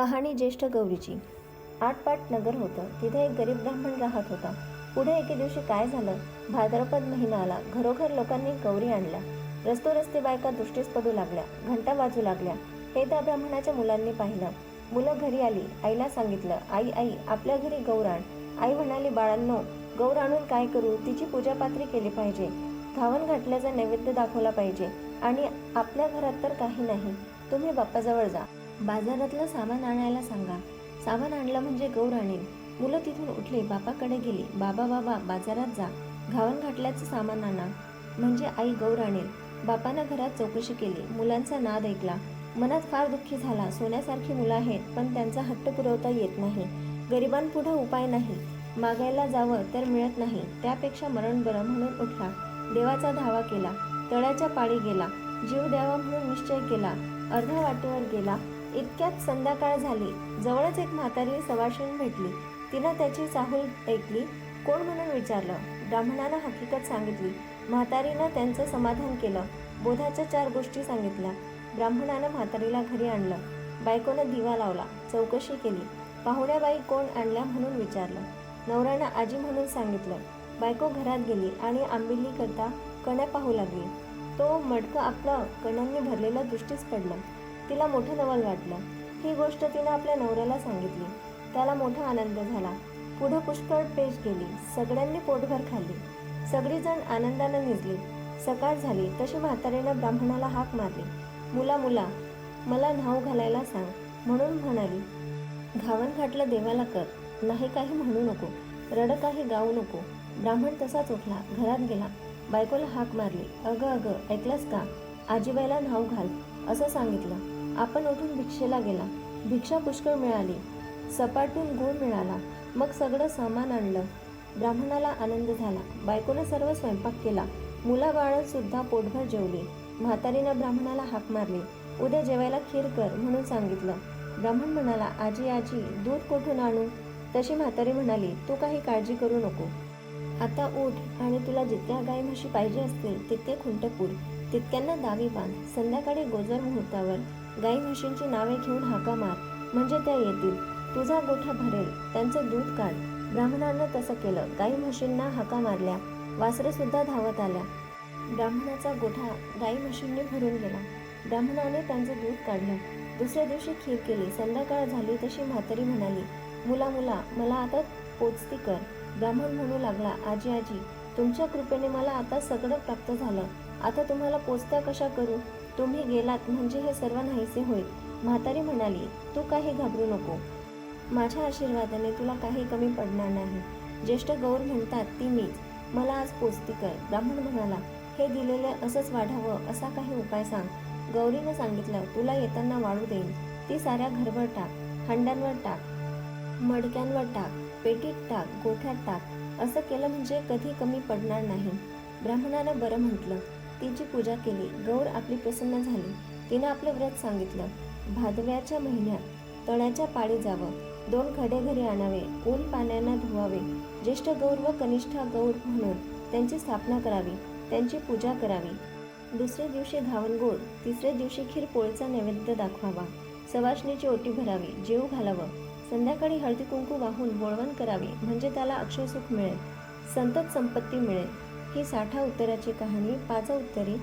कहाणी ज्येष्ठ गौरीची. आठपाट नगर होतं. तिथे एक गरीब ब्राह्मण राहत होता. पुढे एके दिवशी काय झालं? भाद्रपद महिना आला. घरोघर लोकांनी गौरी आणल्या. रस्तो रस्ते बायका दृष्टीस पडू लागल्या. घंटा वाजू लागल्या. हे त्या ब्राह्मणाच्या मुलांनी पाहिलं. मुलं घरी आली. आईला सांगितलं आई आई आपल्या घरी गौर आण. आई म्हणाली बाळांनो गौर आणून काय करू? तिची पूजापात्री केली पाहिजे. घावन घातल्याचा नैवेद्य दाखवला पाहिजे. आणि आपल्या घरात तर काही नाही. तुम्ही बाप्पाजवळ जा. बाजारातलं सामान आणायला सांगा. सामान आणलं म्हणजे गौर आणेल मुलं तिथून उठले बापाकडे गेली. बाबा बाबा बाजारात जा. घावन घाटल्याचं सामान आणा. म्हणजे आई गौर आणेल बापानं घरात चौकशी केली. मुलांचा नाद ऐकला. मनात फार दुःखी झाला. सोन्यासारखी मुलं आहेत पण त्यांचा हट्ट पुरवता येत नाही. गरिबांपुढं उपाय नाही. मागायला जावं तर मिळत नाही. त्यापेक्षा मरण बरं म्हणून उठला. देवाचा धावा केला. तळ्याच्या पाळी गेला. जीव द्यावा म्हणून निश्चय केला. अर्ध्या वाटेवर गेला. इतक्यात संध्याकाळ झाली. जवळच एक म्हातारी सवाशीण भेटली. तिनं त्याची चाहूल ऐकली. कोण म्हणून विचारलं? ब्राह्मणानं हकीकत सांगितली. म्हातारीनं त्यांचं समाधान केलं. बोधाच्या चार गोष्टी सांगितल्या. ब्राह्मणानं म्हातारीला घरी आणलं. बायकोनं दिवा लावला. चौकशी केली. पाहुण्याबाई कोण आणल्या म्हणून विचारलं. नवऱ्यानं आजी म्हणून सांगितलं. बायको घरात गेली आणि आंबिलीकरता कण्या पाहू लागली. तो मडकं आपलं कण्यांनी भरलेलं दृष्टीच पडलं. तिला मोठं नवल वाटलं. ही गोष्ट तिनं आपल्या नवऱ्याला सांगितली. त्याला मोठा आनंद झाला. पुढं पुष्कळ पेश गेली सगळ्यांनी पोटभर खाल्ली. सगळीजण आनंदानं निजली. सकाळ झाली. तशी म्हातारीनं ब्राह्मणाला हाक मारली. मुला मुला मला न्हाऊ घालायला सांग. म्हणून म्हणाली घावन घाटलं देवाला कर. नाही काही म्हणू नको. रड काही गाऊ नको. ब्राह्मण तसाच उठला. घरात गेला. बायकोला हाक मारली. अगं अगं ऐकलंस का? आजीबाईला न्हाऊ घाल. असं सांगितलं. आपण उठून भिक्षेला गेला. भिक्षा पुष्कळ मिळाली. सपाटून गुळ मिळाला. मग सगळं सामान आणलं. ब्राह्मणाला आनंद झाला. बायकोनं सर्व स्वयंपाक केला. मुलाबाळंसुद्धा पोटभर जेवली. म्हातारीनं ब्राह्मणाला हाक मारली. उद्या जेवायला खीर कर म्हणून सांगितलं. ब्राह्मण म्हणाला आजी आजी दूध कुठून आणू? तशी म्हातारी म्हणाली तू काही काळजी करू नको. आता उठ आणि तुला जितक्या गाय म्हशी पाहिजे असतील तितके खुंट पूर तितक्यांना दावी बांध. संध्याकाळी गोजर मुहूर्तावर गाई म्हशींची नावे घेऊन हाका मार म्हणजे त्या येतील. तुझा गोठा भरेल त्यांचं दूध काढ. ब्राह्मणानं तसं केलं. गाई म्हशींना हाका मारल्या. वासरे सुद्धा धावत आल्या. ब्राह्मणाचा गोठा गाई म्हशींनी भरून गेला. ब्राह्मणाने त्यांचं दूध काढलं. दुसऱ्या दिवशी खीर केली. संध्याकाळ झाली तशी म्हातारी म्हणाली मुला मुला मला आता पोचती कर. ब्राह्मण म्हणू लागला आजी आजी तुमच्या कृपेने मला आता सगळं प्राप्त झालं. आता तुम्हाला पोचत्या कशा करू? तुम्ही गेलात म्हणजे हे सर्व नाहीसे होईल. म्हातारी म्हणाली तू काही घाबरू नको. माझ्या आशीर्वादाने तुला काही कमी पडणार नाही. ज्येष्ठ गौर म्हणतात ती मीच. मला आज पोचती कर. ब्राह्मण म्हणाला हे दिलेलं असंच वाढावं असा काही उपाय सांग. गौरीनं सांगितलं तुला येताना वाढू देईन. ती साऱ्या घरभर टाक हंड्यांवर टाक मडक्यांवर टाक पेटीत टाक गोठ्यात टाक. असं केलं म्हणजे कधी कमी पडणार नाही. ब्राह्मणानं बरं म्हटलं तिची पूजा केली. गौर आपली प्रसन्न झाली. तिनं आपलं व्रत सांगितलं. भादव्याच्या महिन्यात तळ्याच्या पाळी जावं. दोन खडे घरी आणावे. ऊन पाण्यानं धुवावे. ज्येष्ठ गौर व कनिष्ठा गौर म्हणून त्यांची स्थापना करावी. त्यांची पूजा करावी. दुसऱ्या दिवशी घावणगोळ तिसऱ्या दिवशी खीर पोळीचा नैवेद्य दाखवावा. सवाशणीची ओटी भरावी. जेव घालावं. संध्याकाळी हळदी कुंकू वाहून बोळवण करावी. म्हणजे त्याला अक्षयसुख मिळेल. संतत संपत्ती मिळेल. ही साठा उत्तराची कहाणी पाचा उत्तरी